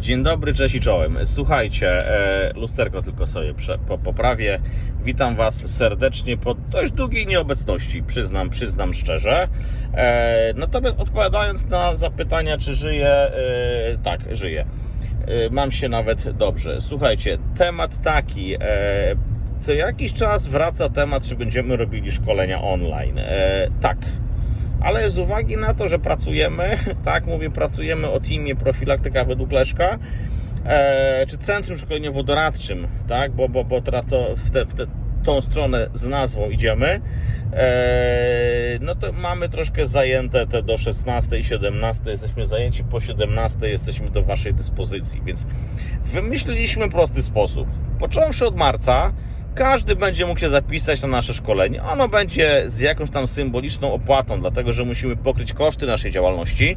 Dzień dobry, cześć i czołem. Słuchajcie, e, lusterko tylko sobie poprawię. Witam Was serdecznie po dość długiej nieobecności, przyznam, przyznam szczerze. E, natomiast odpowiadając na zapytania, czy żyję, e, tak, żyję. Mam się nawet dobrze. Słuchajcie, temat taki. Co jakiś czas wraca temat, czy będziemy robili szkolenia online. Tak ale z uwagi na to, że pracujemy, tak mówię, pracujemy o teamie profilaktyka według Leszka, e, czy Centrum Szkoleniowo-Doradczym, tak, bo, bo, bo teraz to w, te, w te, tą stronę z nazwą idziemy, e, no to mamy troszkę zajęte te do 16 i 17, jesteśmy zajęci po 17, jesteśmy do Waszej dyspozycji, więc wymyśliliśmy prosty sposób. Począwszy od marca, każdy będzie mógł się zapisać na nasze szkolenie. Ono będzie z jakąś tam symboliczną opłatą, dlatego że musimy pokryć koszty naszej działalności.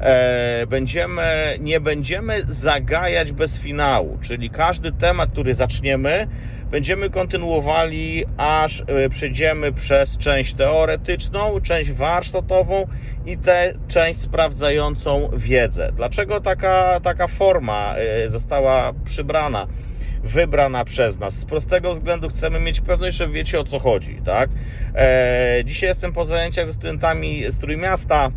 E, będziemy, nie będziemy zagajać bez finału, czyli każdy temat, który zaczniemy, będziemy kontynuowali, aż e, przejdziemy przez część teoretyczną, część warsztatową i tę część sprawdzającą wiedzę. Dlaczego taka, taka forma e, została przybrana? Wybrana przez nas. Z prostego względu chcemy mieć pewność, że wiecie o co chodzi, tak? E, dzisiaj jestem po zajęciach ze studentami z Trójmiasta,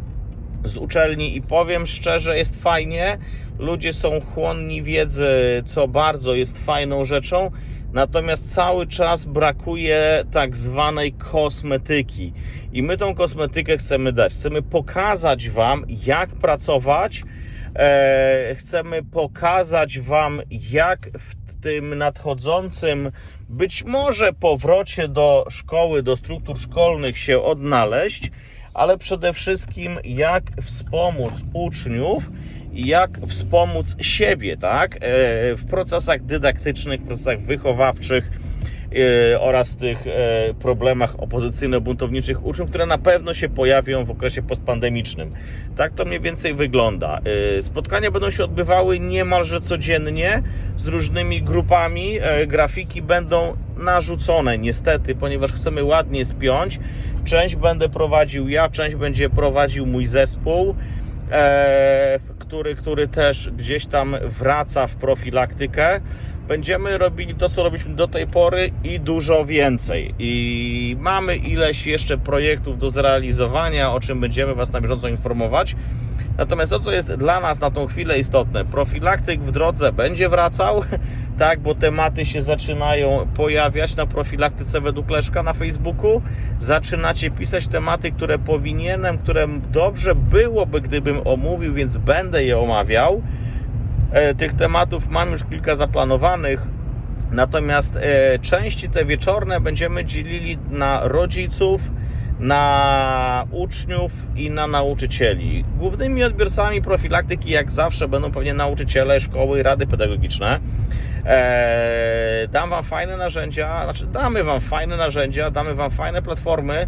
z uczelni i powiem szczerze, jest fajnie. Ludzie są chłonni wiedzy, co bardzo jest fajną rzeczą. Natomiast cały czas brakuje tak zwanej kosmetyki. I my tą kosmetykę chcemy dać. Chcemy pokazać Wam, jak pracować. E, chcemy pokazać Wam, jak w tym nadchodzącym, być może powrocie do szkoły, do struktur szkolnych się odnaleźć, ale przede wszystkim jak wspomóc uczniów jak wspomóc siebie, tak? E, W procesach dydaktycznych, w procesach wychowawczych oraz tych e, problemach opozycyjno-buntowniczych uczniów, które na pewno się pojawią w okresie postpandemicznym. Tak to mniej więcej wygląda. E, Spotkania będą się odbywały niemalże codziennie z różnymi grupami. E, Grafiki będą narzucone niestety, ponieważ chcemy ładnie spiąć. Część będę prowadził ja, część będzie prowadził mój zespół. E, który, który też gdzieś tam wraca w profilaktykę. Będziemy robili to, co robiliśmy do tej pory i dużo więcej. I mamy ileś jeszcze projektów do zrealizowania, o czym będziemy Was na bieżąco informować. Natomiast to, co jest dla nas na tą chwilę istotne, profilaktyk w drodze będzie wracał, tak, bo tematy się zaczynają pojawiać na profilaktyce według Leszka na Facebooku. Zaczynacie pisać tematy, które powinienem, które dobrze byłoby, gdybym omówił, więc będę je omawiał. E, Tych tematów mam już kilka zaplanowanych. Natomiast e, części te wieczorne będziemy dzielili na rodziców, na uczniów i na nauczycieli. Głównymi odbiorcami profilaktyki, jak zawsze, będą pewnie nauczyciele, szkoły, rady pedagogiczne. Eee, dam Wam fajne narzędzia, znaczy damy Wam fajne narzędzia, damy Wam fajne platformy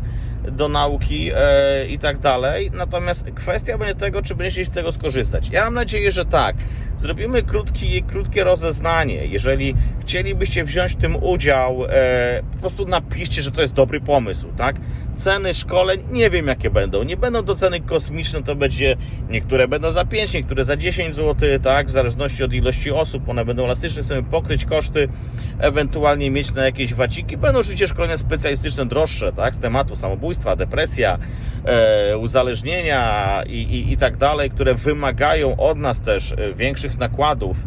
do nauki e, i tak dalej. Natomiast kwestia będzie tego, czy będziecie z tego skorzystać. Ja mam nadzieję, że tak. Zrobimy krótki, krótkie rozeznanie. Jeżeli chcielibyście wziąć w tym udział, e, po prostu napiszcie, że to jest dobry pomysł, tak? Ceny szkoleń nie wiem jakie będą. Nie będą to ceny kosmiczne, to będzie niektóre będą za 5, niektóre za 10 zł, tak? W zależności od ilości osób. One będą elastyczne, chcemy pokryć koszty, ewentualnie mieć na jakieś waciki. Będą oczywiście szkolenia specjalistyczne droższe, tak? Z tematu samobójstwa, depresja, e, uzależnienia i, i, i tak dalej, które wymagają od nas też e, większych nakładów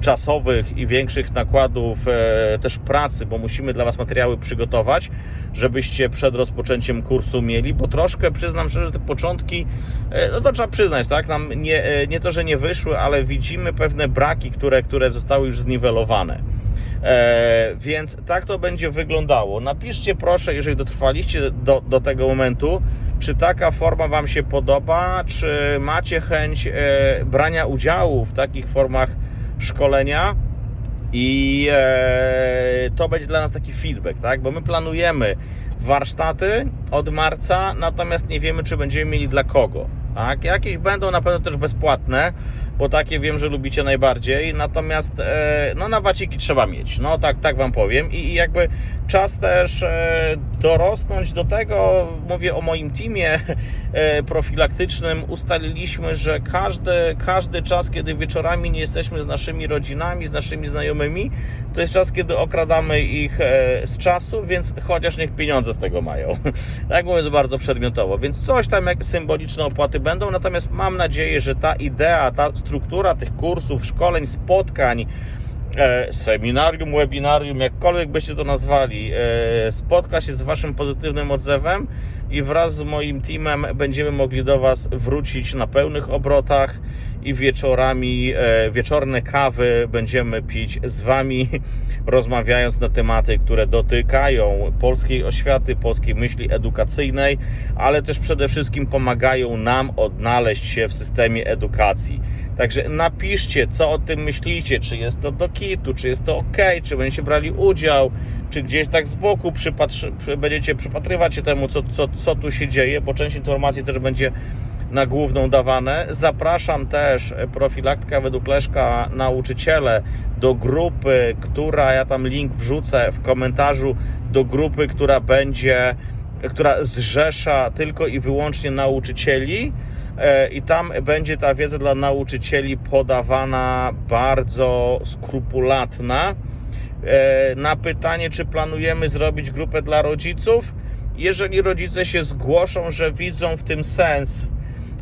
czasowych i większych nakładów e, też pracy, bo musimy dla Was materiały przygotować, żebyście przed rozpoczęciem kursu mieli, bo troszkę przyznam szczerze, te początki, e, no to trzeba przyznać, tak, nam nie, e, nie to, że nie wyszły, ale widzimy pewne braki, które, które zostały już zniwelowane. E, więc tak to będzie wyglądało. Napiszcie proszę, jeżeli dotrwaliście do, do tego momentu, czy taka forma Wam się podoba, czy macie chęć e, brania udziału w takich formach szkolenia i e, to będzie dla nas taki feedback, tak? Bo my planujemy warsztaty od marca, natomiast nie wiemy, czy będziemy mieli dla kogo. Tak? Jakieś będą na pewno też bezpłatne, bo takie wiem, że lubicie najbardziej. Natomiast e, no na waciki trzeba mieć. No tak, tak wam powiem. I, i jakby czas też e, dorosnąć do tego, mówię o moim teamie e, profilaktycznym, ustaliliśmy, że każdy, każdy czas, kiedy wieczorami nie jesteśmy z naszymi rodzinami, z naszymi znajomymi, to jest czas, kiedy okradamy ich e, z czasu, więc chociaż niech pieniądze z tego mają. tak mówiąc bardzo przedmiotowo. Więc coś tam jak symboliczne opłaty będą, natomiast mam nadzieję, że ta idea, ta struktura tych kursów, szkoleń, spotkań, seminarium, webinarium, jakkolwiek byście to nazwali, e, spotka się z Waszym pozytywnym odzewem i wraz z moim teamem będziemy mogli do Was wrócić na pełnych obrotach i wieczorami, e, wieczorne kawy będziemy pić z Wami, rozmawiając na tematy, które dotykają polskiej oświaty, polskiej myśli edukacyjnej, ale też przede wszystkim pomagają nam odnaleźć się w systemie edukacji. Także napiszcie, co o tym myślicie, czy jest to do kitu, czy jest to ok, czy będziecie brali udział, czy gdzieś tak z boku przypatrzy, przy, będziecie przypatrywać się temu, co, co, co tu się dzieje, bo część informacji też będzie na główną dawane. Zapraszam też profilaktyka według Leszka nauczyciele do grupy, która ja tam link wrzucę w komentarzu do grupy, która będzie która zrzesza tylko i wyłącznie nauczycieli e, i tam będzie ta wiedza dla nauczycieli podawana bardzo skrupulatna. E, Na pytanie, czy planujemy zrobić grupę dla rodziców, jeżeli rodzice się zgłoszą, że widzą w tym sens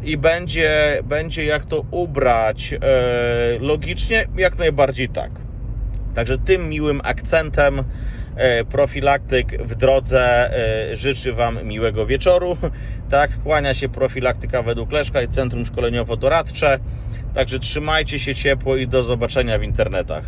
i będzie, będzie jak to ubrać e, logicznie, jak najbardziej tak. Także tym miłym akcentem e, profilaktyk w drodze e, życzy Wam miłego wieczoru. Tak, kłania się profilaktyka według Leszka i Centrum Szkoleniowo-Doradcze. Także trzymajcie się ciepło i do zobaczenia w internetach.